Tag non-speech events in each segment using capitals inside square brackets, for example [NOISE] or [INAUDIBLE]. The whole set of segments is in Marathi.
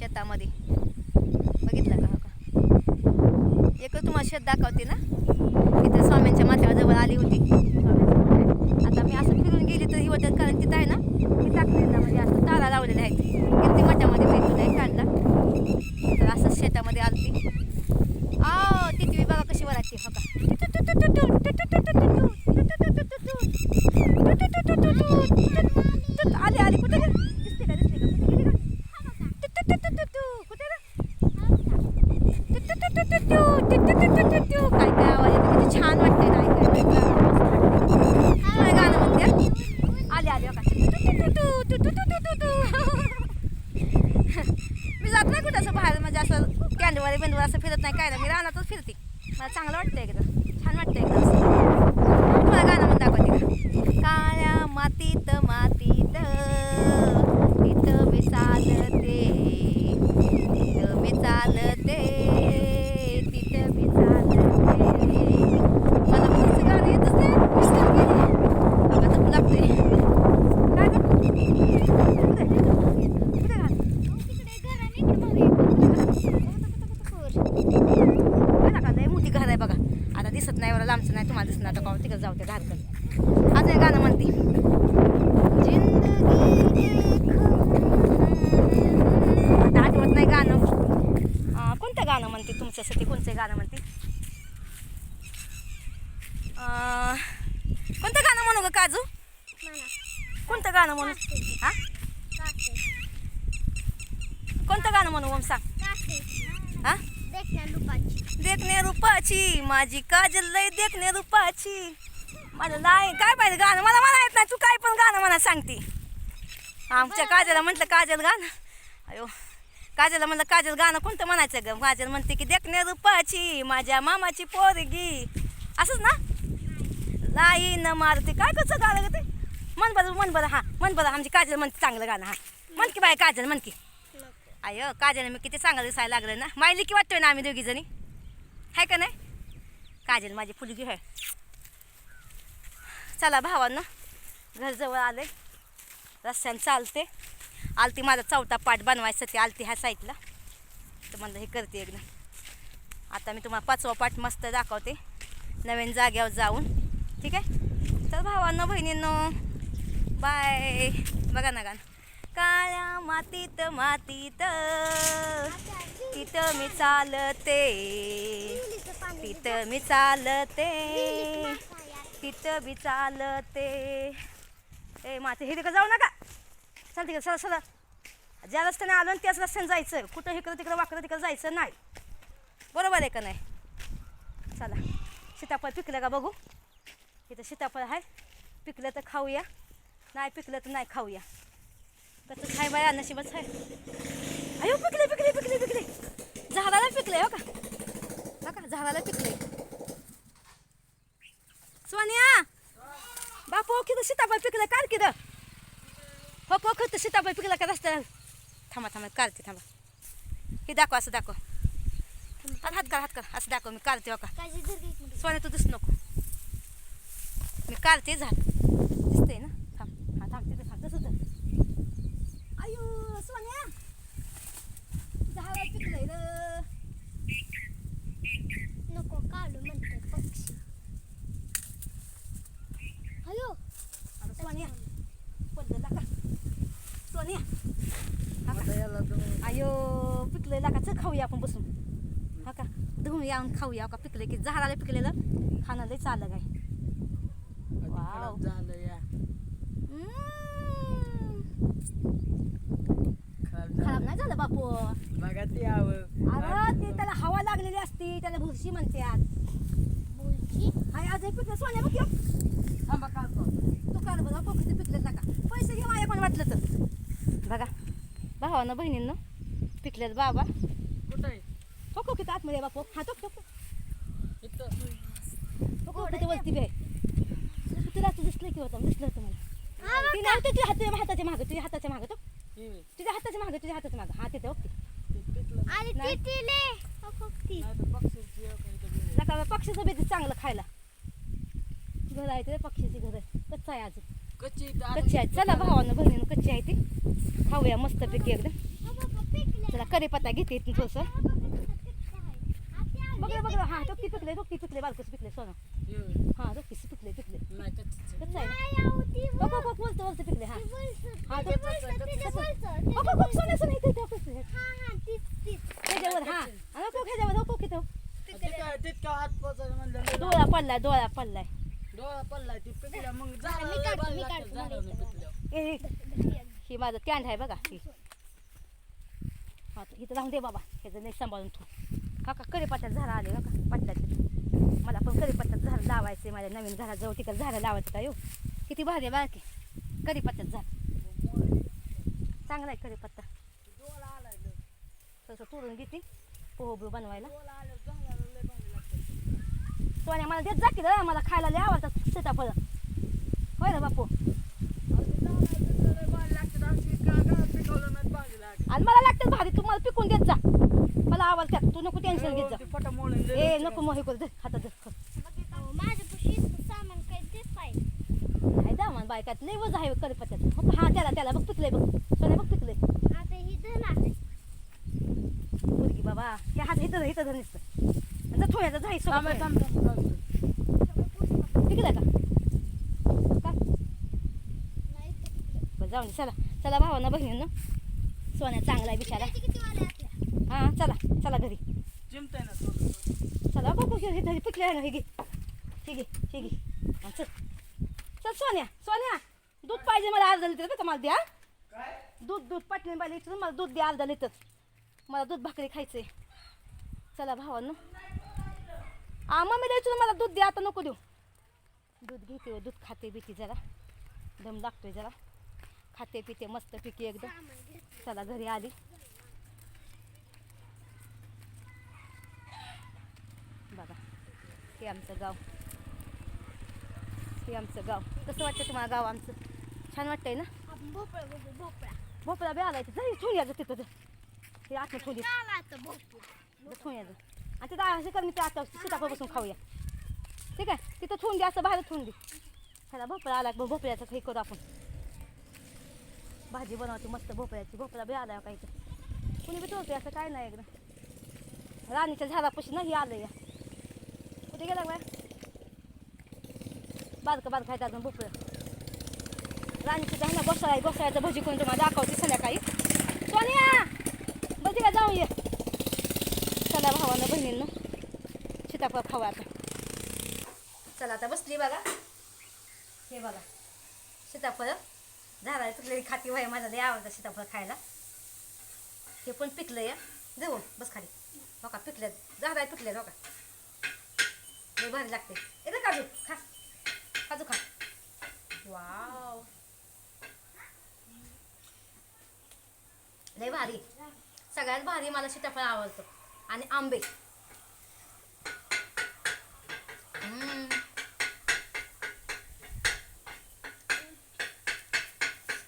शेतामध्ये. बघितलं का? हो का एकच तुम्हाला शेत दाखवते ना? इथं स्वाम्यांच्या माथ्याजवळ आली होती. आता मी असं फिरून गेली तर ही वजन कारण तिथं आहे ना? मी टाकले ना म्हणजे असं तारा लावलेल्या आहेत. किती मठामध्ये माहिती नाही काढला तर असंच शेतामध्ये आलती. आ तिथवी बघा कशी वराची हो का आली आली कुठे गेली? दिसते का दिसते का कुठे गेली का? कुठे गे? काय काय आवाज येतो किती छान वाटतंय ना ऐकायला काय गाणं म्हणते आले आले हो मी जात नाही कुठं असं बाहेर म्हणजे असं कॅन्डवर मेंदू असं फिरत नाही. काय ना मी रानातच फिरते. मला चांगलं वाटतं एकदम छान वाटतं एकदम असं तुम्हाला गाणं म्हणून दाखवते का काळ्या मातीत मातीत तिथं मी चालते तिथं मी चालते तिथं मी चालते मला पुढचं गाणं येतच नाही विसरून गेली बघा जपू लागते काय गं? कुठे गाणं? बघा का लय मोठी घर आहे बघा आता दिसत नाही बरं लांबचं नाही तुम्हाला दिसणार आता तिकडे जाऊ त्या घरकडे आज हे गाणं म्हणते. आता आठवत नाही गाणं. कोणतं गाणं म्हणते तुमच्यासाठी? कोणतं गाणं म्हणते? कोणतं गाणं म्हणू ग काजू? कोणतं गाणं म्हणू? हा? कोणतं गाणं म्हणू ओम सांग. हा? देखणे रूपाची. माझी काजल लय देखणे रूपाची. माझं नाही काय पाहिजे गाणं? मला म्हणा येत नाही. तू काय पण गाणं म्हणा सांगते. आमच्या काजलला म्हटलं काजल गाणं. अयो. काजलला म्हणलं काजल गाणं कोणतं म्हणायचं ग? काजल म्हणते की देखणे रूपाची माझ्या मामाची पोरगी. असंच ना? लाई न मारते. काय कसं गाणं ग ते? मन बरं मन बरं हा. मन बरं आमची काजल म्हणते चांगलं गाणं हा. म्हण की बाय काजल म्हण की. अय काजल मी किती चांगलं दिसायला लागलं ना? माहिती की वाटतोय ना आम्ही दोघी जणी? आहे का नाही? काजल माझी फुलगी आहे चला भावांनो घरजवळ आले रस्त्यानं चालते. आलती माझा चौथा पाठ बनवायचं ते आलती ह्या साईडला. तर म्हणलं हे करते एकदम आता मी तुम्हाला पाचवा पाठ मस्त दाखवते. नवीन जाग्यावर जाऊन. ठीक आहे? तर भावांनो बहिणींनो बाय बघा ना गाणं. मातीत मातीत. तिथं मी चालते. तिथं मी चालते. तिथं मी चालते. ए माते हे तिकडं जाऊ नका. चल तिकडं सर सर ज्या रस्त्याने आलो ना त्याच रस्त्याने जायचं. कुठं इकडं तिकडं वाकडं तिकडं जायचं नाही. बरोबर आहे का नाही? चला. सीताफळ पिकलं का बघू? इथं सीताफळ आहे. पिकलं तर खाऊया. नाही पिकलं तर नाही खाऊया. कसं खाय बाया नशिबच आहे अयो पिकले पिकले पिकले पिकले. झाडाला पिकले हो का? हो का झाडाला पिकले. सोनिया! बापू किती सीताफळ पिकलं काढ किती. हो हो खत सीताफळ पिकलं का रस्त्याला? थांबा थांबा काढते थांबा. हे दाखव असं दाखव. हात हात कर हात कर. असं दाखव मी काढते हो का? सोन्या तू दिसू नको. मी काढते झाड दिसते ना थांब हा थांब तिथे थांब तसं तर अयो सोन्या झाड पिकलंय र नको काढू म्हणते पक्षी अयो अगं सोन्या पडलं का? सोन्या हा का? अयो पिकलंय का चल खाऊया आपण बसून. हा का? धुवून यावून खाऊया. का पिकले की झाडाला पिकलेलं? खाणं लय चाललं काय? वाव. झालं या. हम्म. खराब नाही झालं बापू? बघा ते अरे ते त्याला हवा लागलेली असती त्याला भुरशी म्हणतात हाय आज पिकलं सोन्या बघ. थांबा काढतो तू काढ बघा पोखरी पिकलं का पैसे घे माझ्या कोण वाटलं तर. बघा भावानं बहिणींनो पिकलेत बाबा. कुठं आहे? को किती आतमध्ये बापू. हा तो तो इथं. हो को किती वरती बी. तुला तू दिसलं की होतं दिसलं होतं मला. हा बघ ती नाही तुझ्या हाताच्या हाताच्या मागं तुझ्या हाताच्या मागं तो. हे तुझ्या हाताच्या मागं तुझ्या हाताच्या मागं. हा तिथे ओके. नाही. तर पक्षीची बी चांगलं खायला. घर आहे ते पक्षीची घर आहे. कच्चं आहे अजून. कच्ची कच्ची आहे. चला भावानं बहिणीनं कच्ची आहे ती. खाऊया मस्त पैकी एकदम पिकले. चला कढीपत्ता घेते इथून थोडंसं. बघ बघ. हा टोकी पिकले टोकी पिकले बारकस पिकले सोनं. हे हा टोकीस पिकले पिकले. कसं आहे बघ बघ बघ वरचं वरचं पिकले हा. हा तो बघ बघ बघ सोन्या सोन्या इथे ह्याच्यावर हा. आणि बघ ह्याच्यावर हो तितका तितका हात पोचायला म्हणलं लय डोळा पडलाय डोळा पडलाय. डोळा पडलाय ती पिकल्या मग ही माझं कॅन्ड आहे बघा ही. हा इथं राहून दे बाबा ह्याचं नाही सांभाळून तू हो काका कढीपत्त्यात झाडं आले हो बघा पत्त्याचे. मला पण कढीपत्त्यात झाडं लावायचे माझ्या नवीन घराजवळ. तिकडे झाडं लावायचं का येऊ किती भारी आहे बाळकी कढीपत्त्यात झाड. चांगला आहे कडीपत्ता तसं तोडून घेते. पोहो बनवायला. सोन्या मला देत जा की रे. मला खायला लय आवडतात सीताफळ. होय ना बापू. लागतं. पिकवलं आणि मला लागतात भारी. तू मला पिकून देत जा. मला आवडतात तू नको टेन्शन घेत जा. ए. नको मोहे करू दे. हातात सामान काही देत आहे दामान बायकात. लय वज आहे कढीपत्त्याचं हो? हा त्याला त्याला. बघ पिकलंय बघ. सोन्या बघ पिकलंय. ही मुलगी बाबा. हे हात इथं इथं धर नुसतं. जर थोड्याचं थांब, थांब. पिकलं का? नाही जाऊन चला. चला भावांना बहिणींना. सोन्या चांगला आहे बिचारा. हा चला चला घरी. चिमतंय ना. चला बघ बघ हे घरी पिकले आहे ना हे घे. हे घे हे घे. हा, चल. चल सोन्या सोन्या दूध पाहिजे मला अर्धा लिटर बरं का मला द्या. दूध दूध पाटली बाई लिटर मला दूध द्या अर्धा लिटर. मला दूध भाकरी खायचंय. चला भावांनो. आ मम्मी द्यायचं मला दूध द्या आता नको देऊ. दूध घेते दूध खाते बिते जरा. दम लागतोय जरा. खाते पिते मस्त पिके एकदम. चला घरी आली बघा हे आमचं गाव. हे आमचं गाव. कसं वाटतं तुम्हाला गाव आमचं? छान वाटतंय ना? भोपळा भोपळा भोपळा बी आलाय तिथं ठेवून यायचं तिथं ते. हे आत ठेवून ठेवून यायचं आणि तिथं असे कर मी ते आता सीताफळ बसून खाऊया. ठीक आहे? तिथं ठेवून दे असं बाहेर ठेवून दे. ह्याला भोपळा आला भोपळ्याचं हे करू आपण. भाजी बनवते मस्त भोपळ्याची. भोपळा बी आला काही तर कुणी बी ठेवते असं काय नाही एकदम राणीच्या झाडापाशी नाही आलं या कुठे गेला बाय बारकं बारकं खायचं अजून भोपळं. राणीचं आहे ना गोसाळा गोसाळ्याचं भजी कोण तुम्हाला दाखवते संध्याकाळी. सोनिया! भजी का जाऊ ये. चला भावानं बहिणींनो. सीताफळ खावा आता. चला आता बसली बघा. हे बघा. सीताफळ. झाला तुटलेली खाती व्हाय माझा लय आवडतं सीताफळ खायला. हे पण पिकलं या जाऊ बस खाली. हो का पिकल्यात. झाडाय पिकल्यात हो का. लय भारी लागते. येतं काजू खा. काजू खा. वाव. लय भारी. सगळ्यात भारी मला सीताफळ आवडतं. आणि आंबे.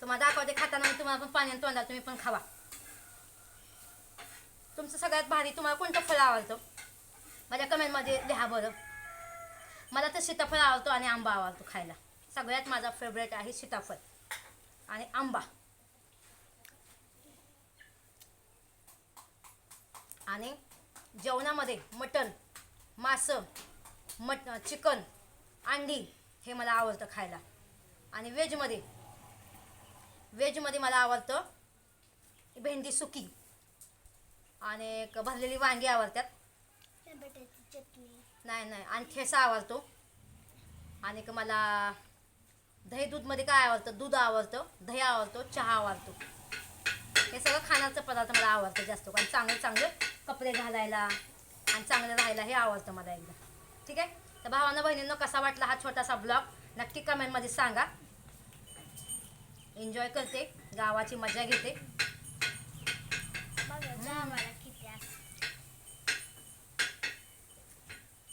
तुम्हाला दाखवते खाताना तुम्हाला पण पाण्यात तोंडा तुम्ही पण खावा. तुमचं सगळ्यात भारी तुम्हाला कोणतं फळ आवडतं? माझ्या कमेंटमध्ये लिहा बरं. मला तर सीताफळ आवडतो आणि आंबा आवडतो खायला. सगळ्यात माझा फेवरेट आहे सीताफळ आणि आंबा. आणि जेवणामध्ये मटण मासं मट चिकन अंडी हे मला आवडतं खायला. आणि व्हेजमध्ये व्हेजमध्ये मला आवडतं भेंडी सुकी आणि एक भरलेली वांगी आवडतात. चटणी. नाही नाही. आणि ठेसा आवडतो आणि का मला दही दूधमध्ये काय आवडतं? दूध आवडतं दही आवडतो चहा आवडतो. हे सगळं खाण्याचं पदार्थ मला आवडतं जास्त कारण चांगले चांगले कपडे घालायला आणि चांगलं राहायला हे आवडतं मला एकदा. ठीक आहे? तर भावांना बहिणींनो कसा वाटला हा छोटासा ब्लॉग? नक्की कमेंटमध्ये सांगा. एन्जॉय करते. गावाची मजा घेते बघा जावाला किती असं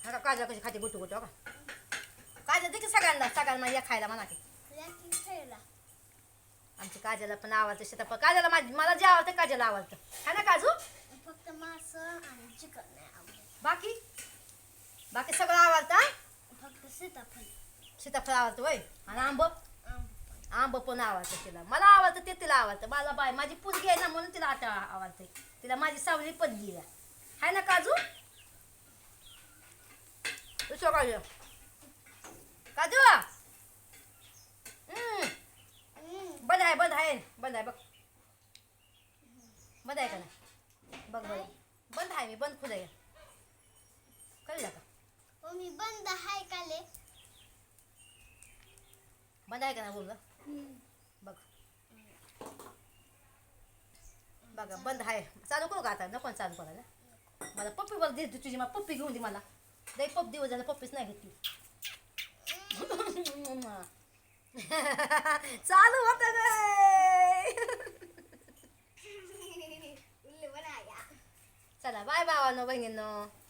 हा का काजळ कशी खाते गुटू गुटू हो का? काजळ दे की सगळ्यांना सगळ्यांना या खायला म्हणा की लॅकिन खेळला आमची काजला पण आवडतं सीताफळ काजला माझी मला जे आवडतं काजला आवडतं. है ना काजू? फक्त मांस आणि चिकन नाही आवडत. बाकी? बाकी सगळं आवडतं? फक्त सीताफळ. सीताफळ आवडतं वय आणि आंब? आंबा पण. पण आवडतं तिला. मला आवडतं ते तिला आवडतं. मला बाय माझी पुरगी आहे ना म्हणून तिला आता आवडते तिला माझी सावली पदगी आहे हाय ना काजू? दुसरं काजू. बंद आहे बंद आहे बंद आहे बघ बंद आहे का नाही बघ बघ बंद आहे मी बंद खुलं आहे कळलं का मी बंद हाय काले बंद आहे का नाही बोल बघ बघा बंद आहे चालू करू का आता नको चालू करायला मला पप्पी बरं दे तुझी मला पप्पी घेऊन दे मला दे पप्प दिवस झालं पप्पीच नाही घेतली. चालू होत [LAUGHS] चला बाय भावानो बहिणींनो.